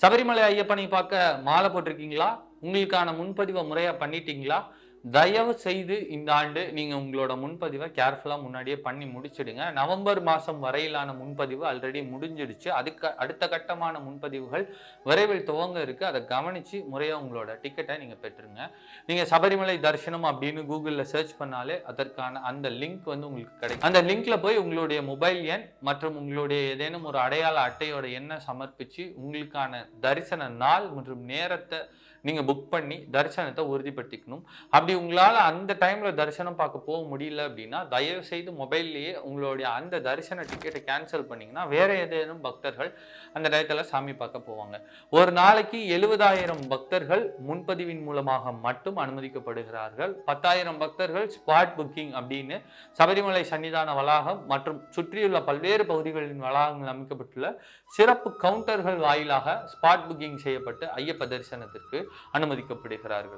சபரிமலை ஐயப்பனை பார்க்க மாலை போட்டிருக்கீங்களா? உங்களுக்கான முன்பதிவை முறையா பண்ணிட்டீங்களா? தயவு செய்து இந்த ஆண்டு நீங்க உங்களோட முன்பதிவை கேர்ஃபுல்லா முன்னாடியே பண்ணி முடிச்சிடுங்க. நவம்பர் மாதம் வரையிலான முன்பதிவு ஆல்ரெடி முடிஞ்சிடுச்சு. அதுக்கு அடுத்த கட்டமான முன்பதிவுகள் விரைவில் துவங்க இருக்கு. அதை கவனிச்சு முறையாக உங்களோட டிக்கெட்டை நீங்கள் பெற்றுருங்க. நீங்க சபரிமலை தரிசனம் அப்படின்னு கூகுளில் சர்ச் பண்ணாலே அதற்கான அந்த லிங்க் வந்து உங்களுக்கு கிடைக்கும். அந்த லிங்க்ல போய் உங்களுடைய மொபைல் எண் மற்றும் உங்களுடைய ஏதேனும் ஒரு அடையாள அட்டையோட எண்ணை சமர்ப்பித்து உங்களுக்கான தரிசன நாள் மற்றும் நேரத்தை நீங்கள் புக் பண்ணி தரிசனத்தை உறுதிப்படுத்திக்கணும். அப்படி அப்படி உங்களால் அந்த டைமில் தரிசனம் பார்க்க போக முடியல அப்படின்னா தயவு செய்து மொபைல்லையே உங்களுடைய அந்த தரிசன டிக்கெட்டை கேன்சல் பண்ணிங்கன்னா வேறு ஏதேனும் பக்தர்கள் அந்த டயத்தில் சாமி பார்க்க போவாங்க. ஒரு நாளைக்கு எழுபதாயிரம் பக்தர்கள் முன்பதிவின் மூலமாக மட்டும் அனுமதிக்கப்படுகிறார்கள். பத்தாயிரம் பக்தர்கள் ஸ்பாட் புக்கிங் அப்படின்னு சபரிமலை சன்னிதான வளாகம் மற்றும் சுற்றியுள்ள பல்வேறு பகுதிகளின் வளாகங்கள் அமைக்கப்பட்டுள்ள சிறப்பு கவுண்டர்கள் வாயிலாக ஸ்பாட் புக்கிங் செய்யப்பட்டு ஐயப்ப தரிசனத்திற்கு அனுமதிக்கப்படுகிறார்கள்.